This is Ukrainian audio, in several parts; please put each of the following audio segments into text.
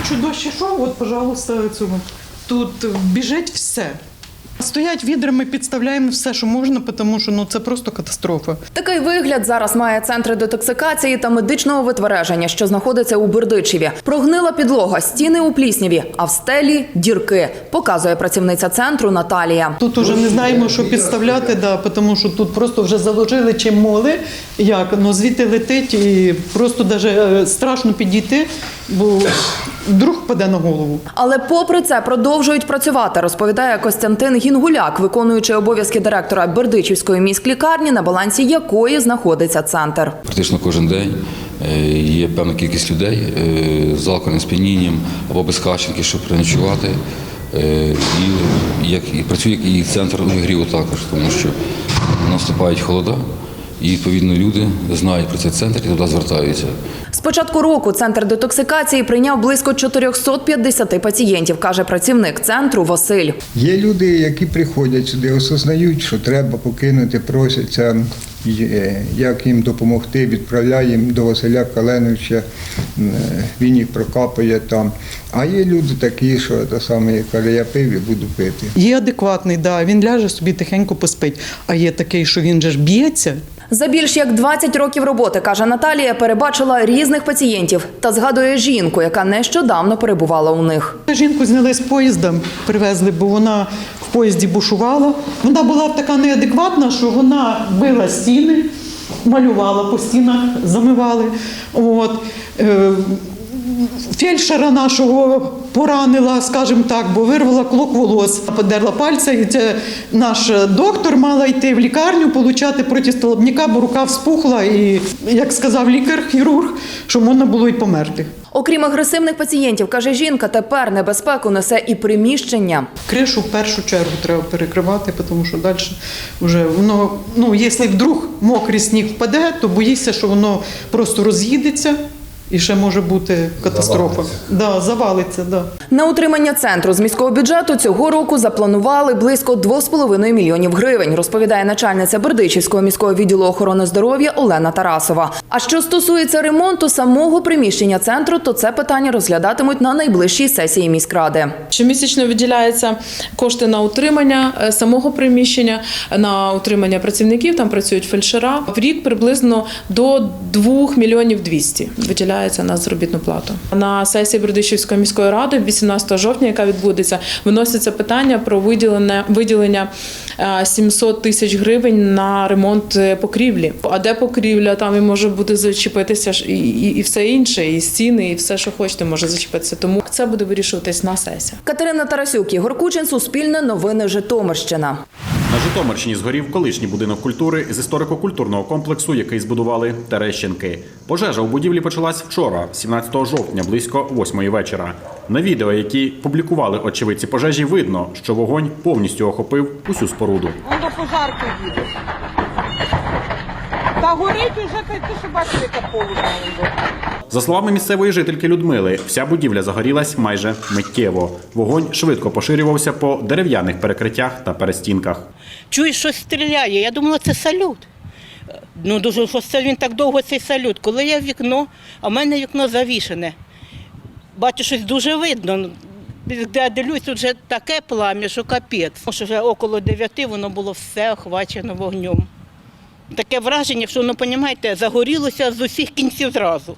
ночі дощ ішов, от, пожалуйста, цього. Тут біжить все. Стоять відрами, підставляємо все, що можна, тому що ну, це просто катастрофа. Такий вигляд зараз має центр детоксикації та медичного витвереження, що знаходиться у Бердичеві. Прогнила підлога, стіни у плісняві, а в стелі дірки, показує працівниця центру Наталія. Тут уже не знаємо, що підставляти, да, тому що тут просто вже заложили чим моли, як ну, звідти летить і просто даже страшно підійти, бо вдруг паде на голову. Але попри це продовжують працювати, розповідає Костянтин Гінгуляк, виконуючий обов'язки директора Бердичівської міськлікарні, на балансі якої знаходиться центр. Практично кожен день е, є певна кількість людей е, з алкогольним сп'янінням або без хащенки, щоб переночувати. Е, І, як, і працює і центр обігріву також, тому що наступають холода, і відповідно люди знають про цей центр і туди звертаються. З початку року центр детоксикації прийняв близько 450 пацієнтів, каже працівник центру Василь. Є люди, які приходять сюди, осознають, що треба покинути, просяться, е, як їм допомогти, відправляємо до Василя Каленовича, е, він їх прокапує там. А є люди такі, що те саме, каже, я пив і буду пити. Є адекватний, да, він ляже собі тихенько поспить. А є такий, що він же ж б'ється. За більш як 20 років роботи, каже Наталія, перебачила різних пацієнтів та згадує жінку, яка нещодавно перебувала у них. Жінку зняли з поїзда, привезли, бо вона в поїзді бушувала. Вона була така неадекватна, що вона била стіни, малювала по стінах, замивали. От. Фельдшера нашого поранила, скажімо так, бо вирвала клок волос, подерла пальця, і це наш доктор мала йти в лікарню, получати протистолбняка, бо рука вспухла, і як сказав лікар, хірург, що можна було й померти. Окрім агресивних пацієнтів, каже жінка, тепер небезпеку несе і приміщення. Кришу в першу чергу треба перекривати, тому що далі вже воно, ну, якщо вдруг мокрий сніг впаде, то боїшся, що воно просто роз'їдеться і ще може бути катастрофа. Да, завалиться, да. На утримання центру з міського бюджету цього року запланували близько 2,5 мільйонів гривень, розповідає начальниця Бердичівського міського відділу охорони здоров'я Олена Тарасова. А що стосується ремонту самого приміщення центру, то це питання розглядатимуть на найближчій сесії міськради. Щомісячно виділяються кошти на утримання е, самого приміщення, на утримання працівників. Там працюють фельдшера. В рік приблизно до 2 мільйонів 200 виділяється на заробітну плату. На сесії Бердичівської міської ради 18 жовтня, яка відбудеться, виноситься питання про виділення виділення е, 700 тисяч гривень на ремонт е, покрівлі. А де покрівля, там і може бути зачепитися і, і, і все інше, і стіни, і все, що хочете, може зачепитися. Тому це буде вирішуватись на сесії. Катерина Тарасюк, Ігор Кучин, Суспільне новини Житомирщина. На Житомирщині згорів колишній будинок культури з історико-культурного комплексу, який збудували Терещенки. Пожежа у будівлі почалась вчора, 17 жовтня, близько 8 вечора. На відео, які публікували очевидці пожежі, видно, що вогонь повністю охопив усю споруду. Он до пожарки їде. Та горить уже, ти ти що бачиш, яка полум'я. За словами місцевої жительки Людмили, вся будівля загорілась майже миттєво. Вогонь швидко поширювався по дерев'яних перекриттях та перестінках. чую, що стріляє. Я думала, це салют. Ну, дуже що це він так довго цей салют. Коли я в вікно, а в мене вікно завішене. Бачу, щось дуже видно. Де я дивлюсь, тут вже таке плам'я, що капець. Що вже около дев'яти воно було все охвачено вогнем. Таке враження, що ну, розумієте, загорілося з усіх кінців зразу.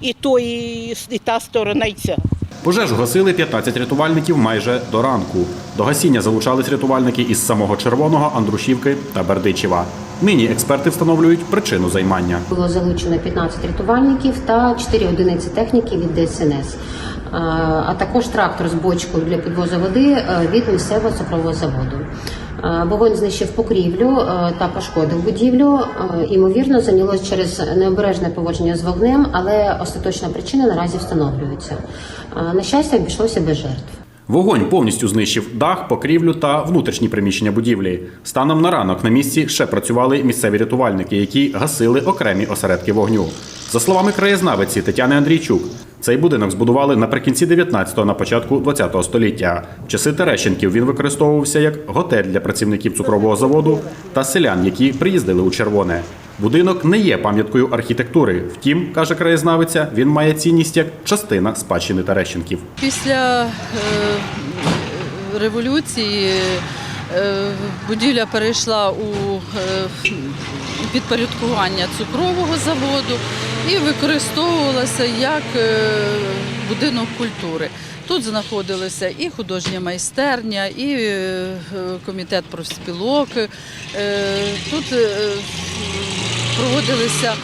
І то, і, і та сторона, і ця. Пожежу гасили 15 рятувальників майже до ранку. До гасіння залучались рятувальники із самого Червоного, Андрушівки та Бердичева. Нині експерти встановлюють причину займання. Було залучено 15 рятувальників та 4 одиниці техніки від ДСНС, а також трактор з бочкою для підвозу води е, від місцевого цукрового заводу. Е, Вогонь знищив покрівлю е, та пошкодив будівлю. Е, Ймовірно, зайнялось через необережне поводження з вогнем, але остаточна причина наразі встановлюється. На щастя, обійшлося без жертв. Вогонь повністю знищив дах, покрівлю та внутрішні приміщення будівлі. Станом на ранок на місці ще працювали місцеві рятувальники, які гасили окремі осередки вогню. За словами краєзнавиці Тетяни Андрійчук, цей будинок збудували наприкінці 19-го, на початку 20-го століття. В часи Терещенків він використовувався як готель для працівників цукрового заводу та селян, які приїздили у червоне. Будинок не є пам'яткою архітектури. Втім, каже краєзнавиця, він має цінність як частина спадщини Терещенків. Після е, революції е, будівля перейшла у е, підпорядкування цукрового заводу і використовувалася як е, будинок культури. Тут знаходилися і художня майстерня, і е, комітет профспілок. Е, Тут проводилися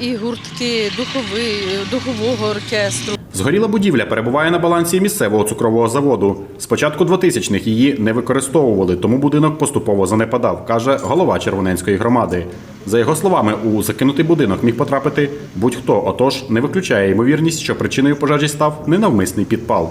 і гуртки духовий, духового оркестру. Згоріла будівля перебуває на балансі місцевого цукрового заводу. З початку 2000-х її не використовували, тому будинок поступово занепадав, каже голова Червоненської громади. За його словами, у закинутий будинок міг потрапити будь-хто, отож не виключає ймовірність, що причиною пожежі став ненавмисний підпал.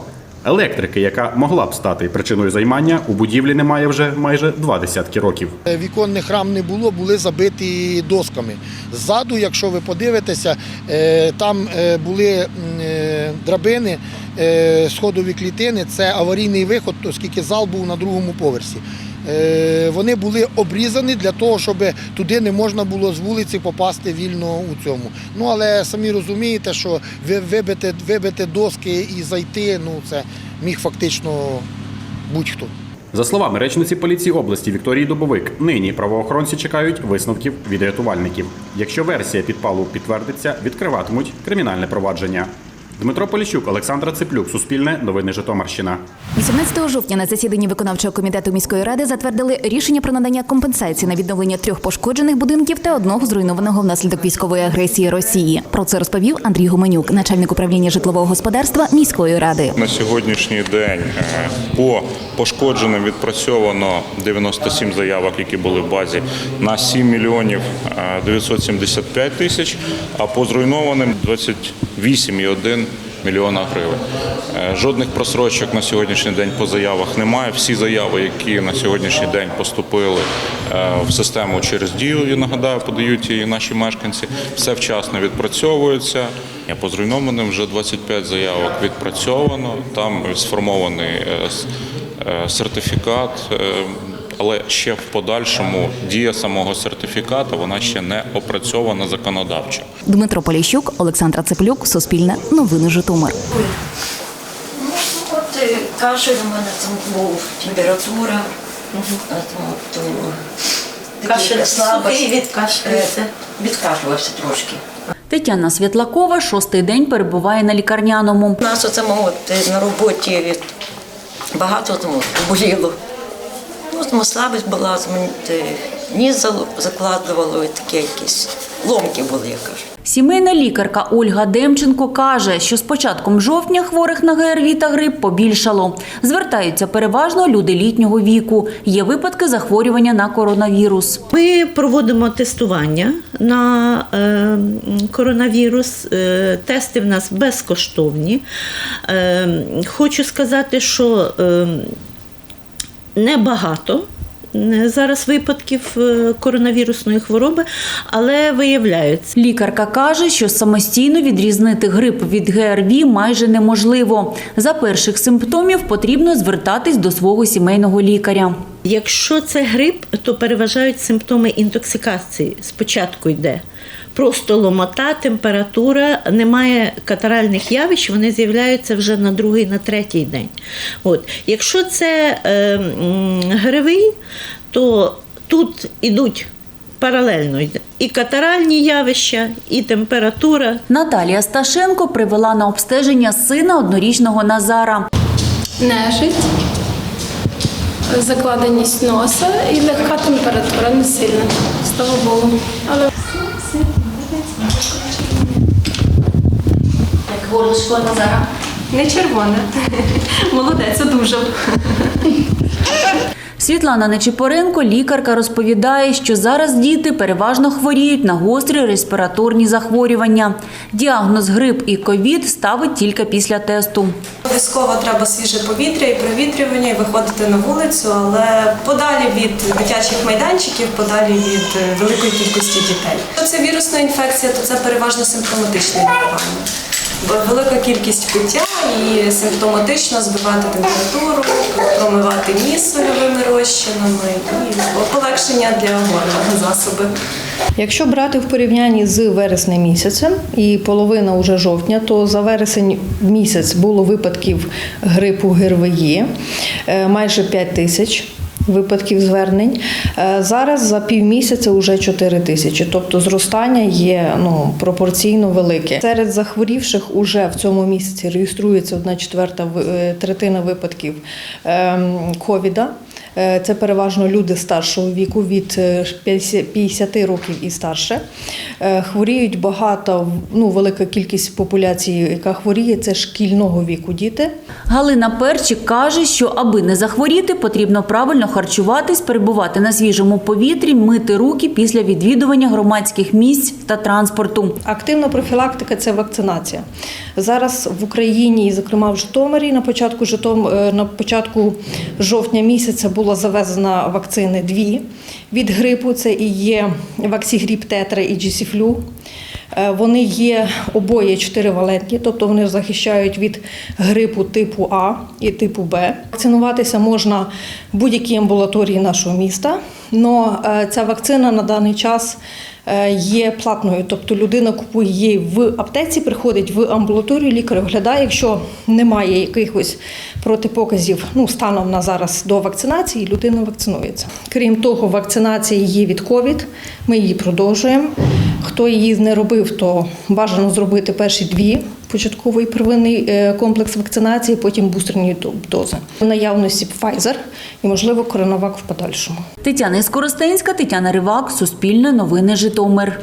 Електрики, яка могла б стати причиною займання, у будівлі немає вже майже два десятки років. Віконних рам не було, були забиті досками. Ззаду, якщо ви подивитеся, е, там е, були е, драбини, е, сходові клітини, це аварійний виход, оскільки зал був на другому поверсі. Е, Вони були обрізані для того, щоб туди не можна було з вулиці попасти вільно у цьому. Ну але самі розумієте, що ви- вибити, вибити доски і зайти, ну це міг фактично будь-хто. За словами речниці поліції області Вікторії Дубовик, нині правоохоронці чекають висновків від рятувальників. Якщо версія підпалу підтвердиться, відкриватимуть кримінальне провадження. Дмитро Поліщук, Олександра Циплюк, Суспільне, Новини Житомирщина. 18 жовтня на засіданні виконавчого комітету міської ради затвердили рішення про надання компенсації на відновлення трьох пошкоджених будинків та одного зруйнованого внаслідок військової агресії Росії. Про це розповів Андрій Гуменюк, начальник управління житлового господарства міської ради. На сьогоднішній день е, по пошкодженим відпрацьовано 97 заявок, які були в базі, на 7 мільйонів е, 975 тисяч, а по зруйнованим 28,1 мільйона гривень. Е, Жодних просрочок на сьогоднішній день по заявах немає. Всі заяви, які на сьогоднішній день поступили е, в систему через дію, я нагадаю, подають і наші мешканці, все вчасно відпрацьовується. По зруйнованим вже 25 заявок відпрацьовано. Там сформований е, е, сертифікат, е, але ще в подальшому дія самого сертифіката вона ще не опрацьована законодавчо. Дмитро Поліщук, Олександра Цеплюк, Суспільне, Новини Житомир. От е, кашель у мене там був, температура. О, Кашель слабий, відкашлюється. Відкашлювався трошки. Тетяна Світлакова шостий день перебуває на лікарняному. У нас оце от, е, на роботі від- багато там от, боліло. Ну, тому слабість була, е, закладувало і таке якісь ломки були, я кажу. Сімейна лікарка Ольга Демченко каже, що з початком жовтня хворих на ГРВІ та грип побільшало. Звертаються переважно люди літнього віку. Є випадки захворювання на коронавірус. Ми проводимо тестування на е, коронавірус. Е, тести в нас безкоштовні. Е, хочу сказати, що е, небагато. Зараз випадків е, коронавірусної хвороби, але виявляються. Лікарка каже, що самостійно відрізнити грип від ГРВІ майже неможливо. За перших симптомів потрібно звертатись до свого сімейного лікаря. Якщо це грип, то переважають симптоми інтоксикації. Спочатку йде просто ломота, температура, немає катаральних явищ, вони з'являються вже на другий, на третій день. От. Якщо це е, гривий, то тут ідуть паралельно і катаральні явища, і температура. Наталія Сташенко привела на обстеження сина однорічного Назара. Нежить, закладеність носа і легка температура, не сильна, слава Богу. Але Як горлишко Назара. не червона. Молодець, одужав. Світлана Нечипоренко, лікарка, розповідає, що зараз діти переважно хворіють на гострі респіраторні захворювання. Діагноз грип і ковід ставить тільки після тесту. Обов'язково треба свіже повітря і провітрювання, і виходити на вулицю, але подалі від дитячих майданчиків, подалі від е, великої кількості дітей. Якщо це вірусна інфекція, то це переважно симптоматичне лікування. Велика кількість пиття, і симптоматично збивати температуру, промивати ніс сольовими розчинами і полегшення для горла засоби. Якщо брати в порівнянні з вереснем місяцем і половина уже жовтня, то за вересень місяць було випадків грипу ГРВІ е, майже 5 тисяч. Випадків звернень Е, зараз за півмісяця вже 4 тисячі, тобто зростання є ну пропорційно велике. Серед захворівших уже в цьому місяці реєструється одна четверта е, третина випадків ем, ковіда. Е, Це переважно люди старшого віку від е, 50 50 років і старше. Е, Хворіють багато, ну велика кількість популяції, яка хворіє, це шкільного віку діти. Галина Перчик каже, що аби не захворіти, потрібно правильно харчуватись, перебувати на свіжому повітрі, мити руки після відвідування громадських місць та транспорту. Активна профілактика це вакцинація. Зараз в Україні, і зокрема в Житомирі, на початку Житом... е, на початку жовтня місяця була завезена вакцини дві від грипу. Це і є ваксігріп Тетра і Джісіфлю. Е, Вони є обоє чотиривалентні, тобто вони захищають від грипу типу А і типу Б. Вакцинуватися можна в будь-якій амбулаторії нашого міста. але ця вакцина на даний час е, є платною, тобто людина купує її в аптеці, приходить в амбулаторію, лікар оглядає. Якщо немає якихось протипоказів ну, станом на зараз до вакцинації, людина вакцинується. Крім того, вакцинація є від ковід. Ми її продовжуємо. Хто її не робив, то бажано зробити перші дві початковий первинний е, комплекс вакцинації, потім бустерні дози. В наявності Pfizer і, можливо, коронавак в подальшому. Тетяна Скоростенська, Тетяна Ривак, Суспільне новини Житомир.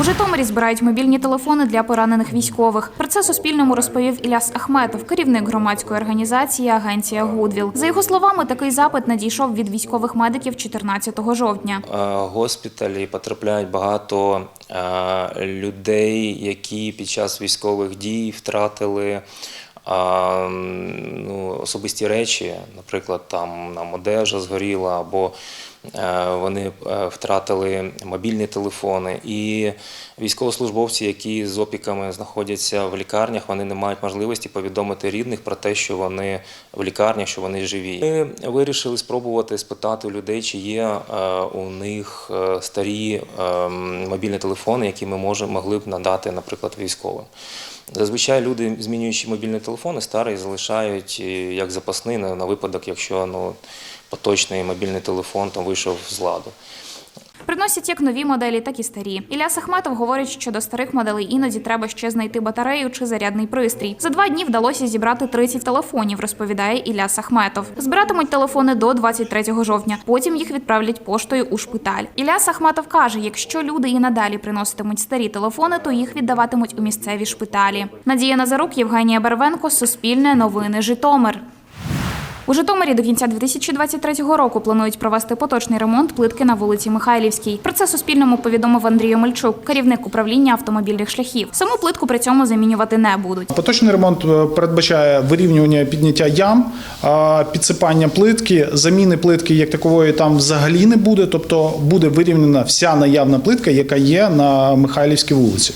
У Житомирі збирають мобільні телефони для поранених військових. Про це Суспільному розповів Іляс Ахметов, керівник громадської організації Агенція Гудвіл. За його словами, такий запит надійшов від військових медиків 14 жовтня. Е, госпіталі потрапляють багато е, людей, які під час військових дій втратили е, ну, особисті речі, наприклад, там нам одежа згоріла або е, вони е, втратили мобільні телефони. І військовослужбовці, які з опіками знаходяться в лікарнях, вони не мають можливості повідомити рідних про те, що вони в лікарнях, що вони живі. Ми вирішили спробувати спитати у людей, чи є е, у них старі мобільні телефони, які ми могли б надати, наприклад, військовим. Зазвичай люди, змінюючи мобільні телефони, старий залишають е, як запасний на, випадок, якщо ну, поточний мобільний телефон там вийшов з ладу. Приносять як нові моделі, так і старі. Іляс Ахметов говорить, що до старих моделей іноді треба ще знайти батарею чи зарядний пристрій. За два дні вдалося зібрати 30 телефонів, розповідає Іляс Ахметов. Збиратимуть телефони до 23 жовтня. Потім їх відправлять поштою у шпиталь. Іляс Ахметов каже: якщо люди і надалі приноситимуть старі телефони, то їх віддаватимуть у місцеві шпиталі. Надія Назарук, Євгенія Бервенко, Суспільне новини Житомир. У Житомирі до кінця 2023 року планують провести поточний ремонт плитки на вулиці Михайлівській. Про це Суспільному повідомив Андрій Омельчук, керівник управління автомобільних шляхів. Саму плитку при цьому замінювати не будуть. Поточний ремонт е, передбачає вирівнювання підняття ям, підсипання плитки. Заміни плитки як такової там взагалі не буде, тобто буде вирівняна вся наявна плитка, яка є на Михайлівській вулиці.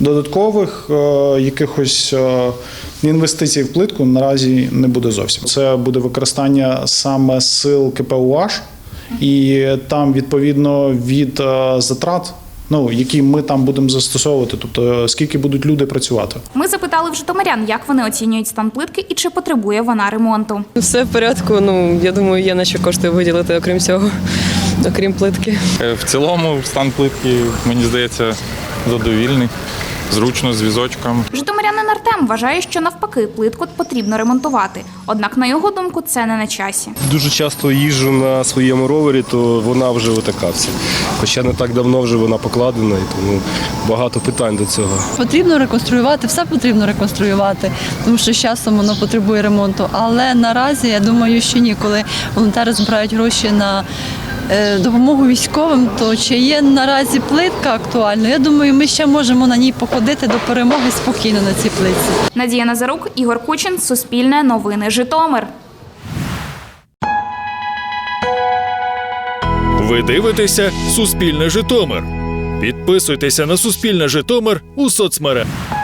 Додаткових е, якихось е, інвестицій в плитку наразі не буде зовсім. Це буде використання саме сил КПУАЖ, і там відповідно від е, затрат, ну які ми там будемо застосовувати, тобто скільки будуть люди працювати. Ми запитали в житомирян, як вони оцінюють стан плитки і чи потребує вона ремонту. Все в порядку. Ну я думаю, є на що кошти виділити, окрім цього, окрім плитки. В цілому стан плитки, мені здається, задовільний, зручно з візочком. Житомирянин Артем вважає, що навпаки плитку потрібно ремонтувати. Однак, на його думку, це не на часі. Дуже часто їжджу на своєму ровері, то вона вже отака вся. Хоча не так давно вже вона покладена, і тому багато питань до цього. Потрібно реконструювати, все потрібно реконструювати, тому що з часом воно потребує ремонту. Але наразі я думаю, що ні, коли волонтери збирають гроші на допомогу військовим, то чи є наразі плитка актуальна? Я думаю, ми ще можемо на ній походити до перемоги спокійно на цій плитці. Надія Назарук, Ігор Кучин, Суспільне новини Житомир. Ви дивитеся Суспільне Житомир. Підписуйтеся на Суспільне Житомир у соцмережах.